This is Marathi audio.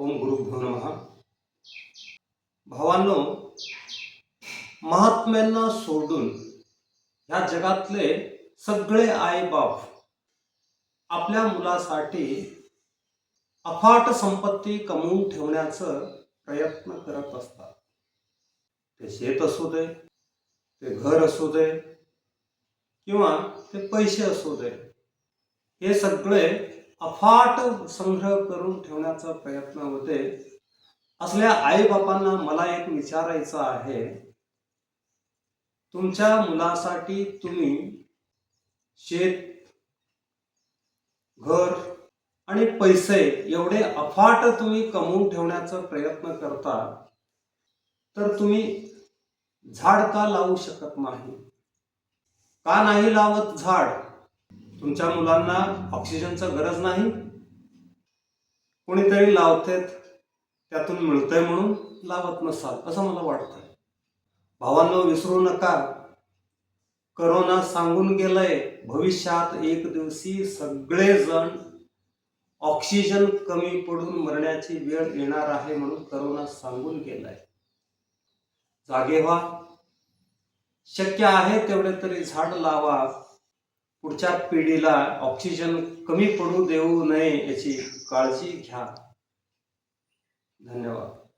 ओम गुरुभ्यो नमः। भावांनो महात्म्यांना सोडून ह्या जगातले सगळे आईबाप आपल्या मुलासाठी अफाट संपत्ती कमवून ठेवण्याचं प्रयत्न करत असतात. ते शेत असू दे ते घर असू दे किंवा ते पैसे असू दे हे सगळे अफाट संग्रह करून ठेवण्याचा प्रयत्न होते. असल्या आईबापांना मला एक विचारायचं आहे. तुमच्या मुलासाठी तुम्ही शेत घर आणि पैसे एवढे अफाट तुम्ही कमवून ठेवण्याचा प्रयत्न करता तर तुम्ही झाड का लावू शकत नाही? का नाही लावत झाड? तुमच्या मुलांना ऑक्सिजनचा गरज नाही. कोणीतरी लावतेत त्यातून मिळतंय म्हणून लावत नसाल असं मला वाटतं भावांनो विसरू नका. करोना सांगून गेलंय भविष्यात एक दिवशी सगळेजण ऑक्सिजन कमी पडून मरण्याची वेळ येणार आहे म्हणून करोना सांगून गेलाय. जागे व्हा. शक्य आहे तेवढे तरी झाड लावा. पुढच्या पिढीला ऑक्सिजन कमी पडू देऊ नये याची काळजी घ्या. धन्यवाद.